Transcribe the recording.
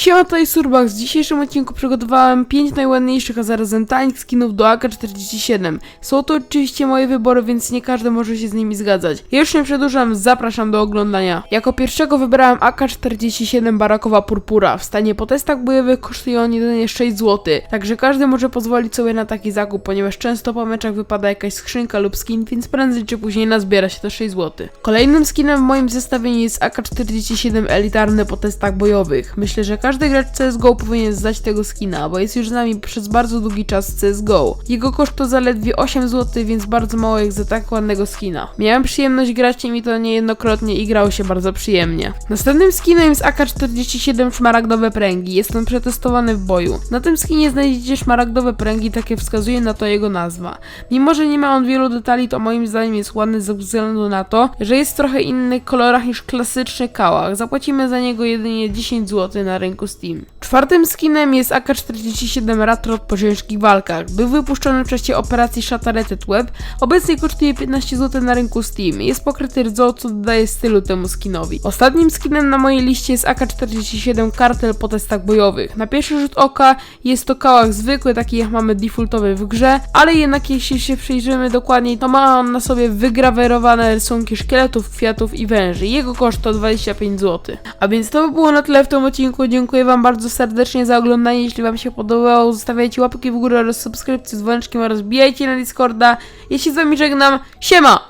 Siema, tutaj Surbax. W dzisiejszym odcinku przygotowałem 5 najładniejszych, a zarazem tańych skinów do AK-47. Są to oczywiście moje wybory, więc nie każdy może się z nimi zgadzać. Już nie przedłużam, zapraszam do oglądania. Jako pierwszego wybrałem AK-47 Barakowa Purpura. W stanie po testach bojowych kosztuje on jedynie 6 zł, także każdy może pozwolić sobie na taki zakup, ponieważ często po meczach wypada jakaś skrzynka lub skin, więc prędzej czy później nazbiera się to 6 zł. Kolejnym skinem w moim zestawieniu jest AK-47 elitarny po testach bojowych. Myślę, że każdy gracz CSGO powinien zdać tego skina, bo jest już z nami przez bardzo długi czas CSGO. Jego koszt to zaledwie 8 zł, więc bardzo mało jak za tak ładnego skina. Miałem przyjemność grać mi to niejednokrotnie i grało się bardzo przyjemnie. Następnym skinem jest AK-47 szmaragdowe pręgi. Jest on przetestowany w boju. Na tym skinie znajdziecie szmaragdowe pręgi, takie wskazuje na to jego nazwa. Mimo, że nie ma on wielu detali, to moim zdaniem jest ładny ze względu na to, że jest w trochę innych kolorach niż klasyczny kałach. Zapłacimy za niego jedynie 10 zł na rynku Steam. Czwartym skinem jest AK-47 Ratrot po ciężkich walkach. Był wypuszczony w czasie operacji Shattered Web. Obecnie kosztuje 15 zł na rynku Steam. Jest pokryty rdzą, co dodaje stylu temu skinowi. Ostatnim skinem na mojej liście jest AK-47 Kartel po testach bojowych. Na pierwszy rzut oka jest to kałach zwykły, taki jak mamy defaultowy w grze, ale jednak jeśli się przyjrzymy dokładniej, to ma on na sobie wygrawerowane rysunki szkieletów, kwiatów i węży. Jego koszt to 25 zł. A więc to by było na tyle w tym odcinku. Dziękuję Wam bardzo serdecznie za oglądanie. Jeśli Wam się podobało, zostawiajcie łapki w górę oraz subskrypcję z dzwoneczkiem oraz bijajcie na Discorda. Się z Wami żegnam. Siema!